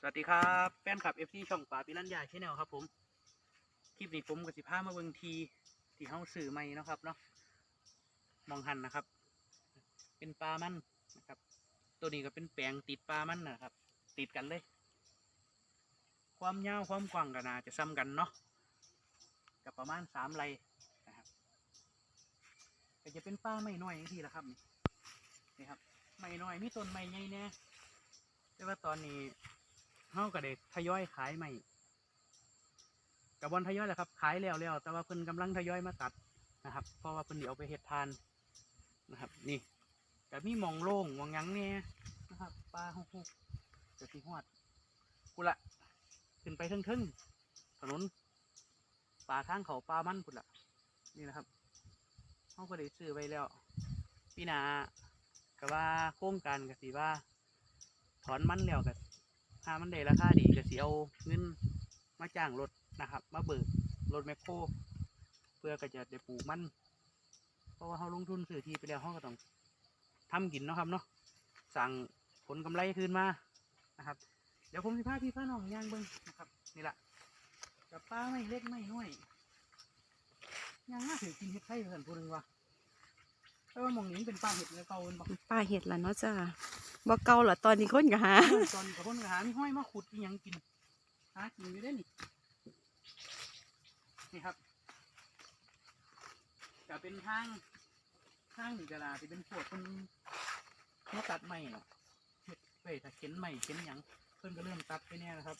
สวัสดีครับแฟนคลับเอฟซีช่องป่าปิรันยาชแนลครับ ผมคลิปนี้ผมกับสิพามาเบิงทีที่เฮาสื่อใหม่นะครับเนาะมองหันนะครับ เป็นปลามันนะครับ ตัวนี้ก็เป็นแปลงติดปลามันนะครับ ติดกันเลย ความยาวความกว้างก็น่าจะซ้ำกันเนาะกับประมาณสามไรนะครับก็จะเป็นปลาไม่น้อยอย่างที่ละครับนี่ครับไม่น้อยมีต้นไม้ใหญ่แน่แต่ว่าตอนนี้ เฮาก็ได้ทยอยขายใหม่กับบอลทยอยแหละครับขายแล้วแล้วแต่ว่าเพิ่นกำลังทยอยมาตัดนะครับ เพราะว่าเพิ่นเดี๋ยวไปเฮ็ดทานนะครับ นี่ก็มีมองโล่งหมองยังแน่นะครับปลาฮุกจะสิฮอดกุละขึ้นไปเทึ่งๆถนนป่าทางเขาปลามันพุ่นละนี่นะครับเฮาก็ได้ซื้อไว้แล้วปีหน้าก็ว่าโครงการก็สิว่า ถอนมันแล้วก็ ถ้ามันได้ราคาดีก็สิเอาเงินมาจ้างรถนะครับ มาเบิกรถแมคโครเพื่อก็จะได้ปลูกมัน เพราะว่าเขาลงทุนซื้อที่ไปแล้วเขาก็ต้องทำกินเนาะครับเนาะสั่งผลกำไรคืนมานะครับ เดี๋ยวผมสิพาพี่พาน้องย่างเบิ้งนะครับ นี่แหละกับป้าไม่เล็กไม่น้อยย่างน่าถือกินเห็ดไข่เพื่อนพูดนึงว่า แต่ว่าหมองนี้มันเป็นป้าเห็ดเนื้อเก่าเป็นบอกป้าเห็ดละเนาะจ้าบ่เก่าเหรอตอนนี้คนก็หาตอนกับคนก็หามีห้อยมาขุดอีหยังกินหากินอยู่ได้นี่นี่ครับจะเป็นทางทางนี่กะลาที่เป็นพวกคนเขาตัดไม้เนาะเฮ็ดไปถ้าเข็นไม้เข็นหยังเพิ่นก็เริ่มตัดไปแน่แล้วครับ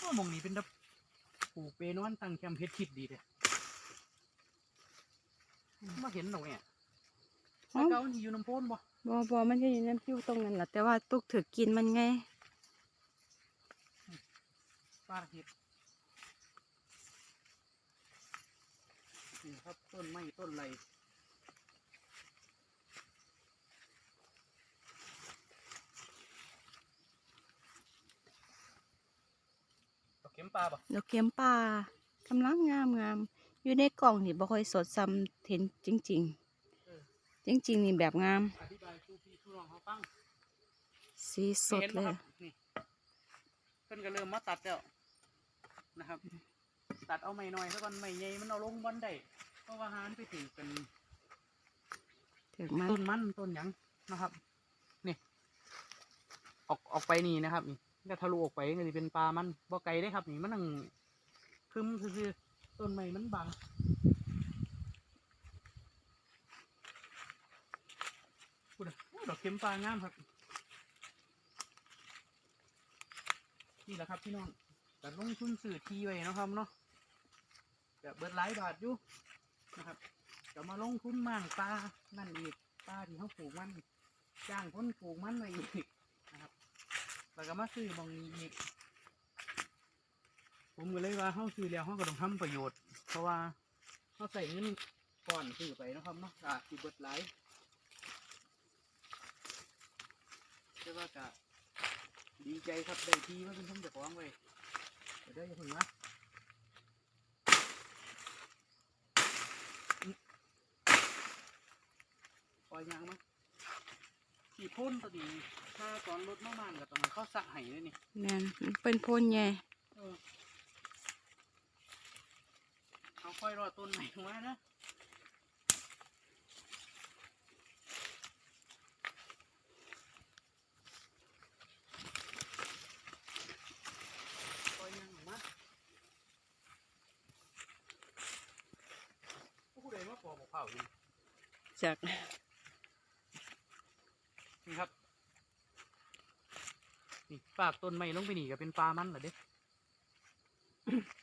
ก็มองนี้เป็นดับปลูกเปนอนตั้งแคมป์เฮ็ดคิดดีเลย มาเห็นหรอกเนี่ยอ๋อเก้าที่อยู่น้ำโพนบ่บ่บ่มันจะอยู่น้ำพิวตรงนั้นแหละแต่ว่าตุกถือกินมันไงป้าเห็ดนี่ครับต้นไม้ต้นไรดอกเข็มปลาปะดอกเข็มป่ากำลังงามงาม อยู่ในกล่องนี่บ่ค่อยสดซ้ำเห็นจริงเออๆจริงๆนี่แบบงามอธิบายชูพี่ชูน้องเขาฟังสีสดเห็นเลบ่คยรับนี่เพิ่นก็เริ่มมาตัดแล้วนะครับ ตัดเอาไม้น้อยซะก่อนไม้ใหญ่มันเอาลงบอนได้เพราะว่าหานไปถึงเป็นถึงมันต้นมันต้นหยังนะครับนี่ออกออกไปนี่นะครับนี่ก็ทะลุออกไปก็จะเป็นปลามันบ่ไกลได้ครับ นี่มันนั่งคึมคือๆ ต้นไม้มันบังพูดอะดอกเข็มปลางามครับ นี่แหละครับพี่น้องแต่ลงทุนสื่อทีไว้เนาะครับเนาะจะเบิดหลายบาทอยู่นะครับจะมาลงทุนมั่างปลานั่นอีกปลาที่เขาปลูกมันจ้างคนปลูกมันไว้อีกนะครับแล้วก็มาซื้อบางนี้อีก ผมก็เลยว่าเขาซื้อแล้วเขาก็ต้องทำประโยชน์ เพราะว่าเขาใส่เงินก่อนซื้อไปเนาะครับเนาะอาจสิเบิดหลายแต่ว่าก็ดีใจครับได้ทีมาเป็นทุ่มจะฟ้าของไว้เดี๋ยวได้อยังพึ่งนะปล่อยยางมั้งขี่พ่นตัวดีถ้าตอนรถมากๆกับตรงนั้นเขาสะไห้เลยนี่ แม่นมันเป็นโพนใหญ่ เออเขา ค่อยรอต้นใหม่มานะค่อยยังออกมาผู้ใดมาปอกมะพร้าวอยู่จากนี่ครับ นี่ฝากต้นไม้ลงไปนี่ก็เป็นปลามันเหรอเด็ก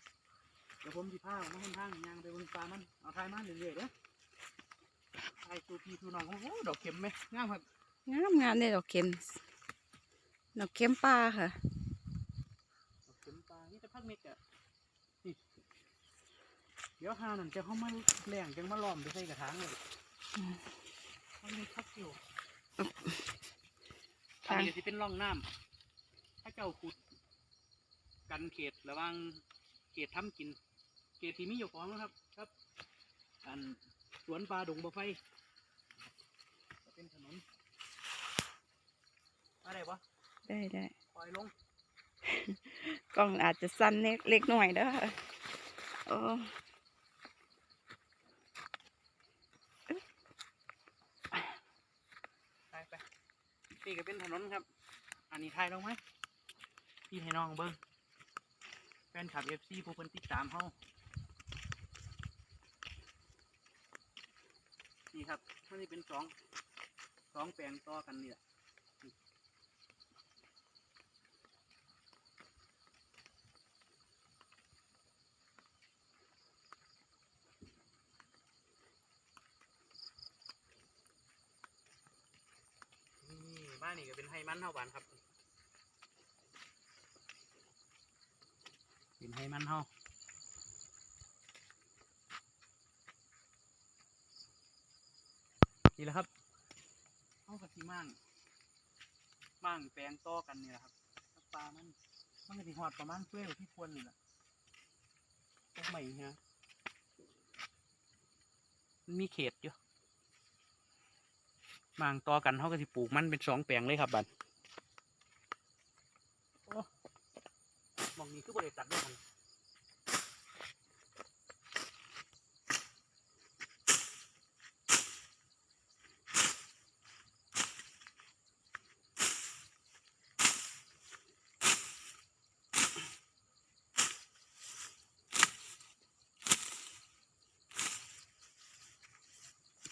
เดี๋ยวผมสิพาออกมาข้างทางยางไปบนปลามันเอาทายมาเรื่อยๆเด้อทายสูพี่สูน้องโอ้โหดอกเข็มไหมงามครับงามงามเลยดอกเข็มดอกเข็มป่าค่ะดอกเข็มปลานี่จะพักเม็กอะนี่เดี๋ยวหานั่นจะเข้ามาแหล่งจังมาล้อมไปใส่กระถางเลยอืมมันมีคักอยู่ทางอันนี้จะเป็นร่องน้ำถ้าเจ้าขุดกันเขตระหว่างเขตทำกินเข ตที่มีอยู่ของนะครับ ครับอันสวนปลาดงบะไฟจะเป็นถนนอะไรวะได้ได้ปล่อยลง กล้องอาจจะสั้นเล็กเล็กหน่อยเด้อโอ้ไปไปนี่ก็เป็นถนนครับ อันนี้ถ่ายลงไหมพี่ให้น้องเบิ้งแฟนคลับเอฟซีผู้คนติดตามเฮา นี่ครับมันนี่เป็นสองสองแปลงต่อกันนี่แหละนี่บ้านนี่ก็เป็นไฮมันเท่าบานครับ เป็นไฮมันเท่า นี่แหละครับเท่ากับที่มั่งมั่งแปลงต่อกันนี่แหละครับปลามันมันก็สิหอดประมาณเพื่อยกว่าที่ควรนี่แหละตรงใหม่ฮะมันมีเขตอยู่มั่งต่อกันเขาก็สิปลูกมันเป็นสองแปลงเลยครับบัดโอ้มองนี้คือบริตัดด้วยกัน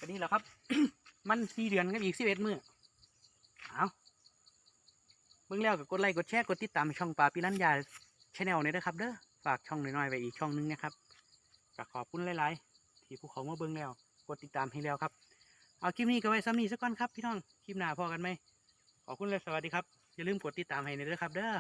ก็นี่แหละครับ มันสี่เดือนกับอีกสิบเอ็ดมื้อเอาเบิ่งแล้วก็กดไลค์กดแชร์กดติดตามช่องปลาปิรันยาชาแนลนี่นะครับเด้อฝากช่องน้อยๆไว้อีกช่องหนึงนะครับก็ขอบคุณหลายๆ ที่ผู้เขามาเบิ่งแล้วกดติดตามให้แล้วครับเอาคลิปนี้ก็ไว้ซ้ำนี้สักก่อนครับพี่น้องคลิปหน้าพอกันไหมขอบคุณและสวัสดีครับอย่าลืมกดติดตามให้ในอยเด้อครับเด้อ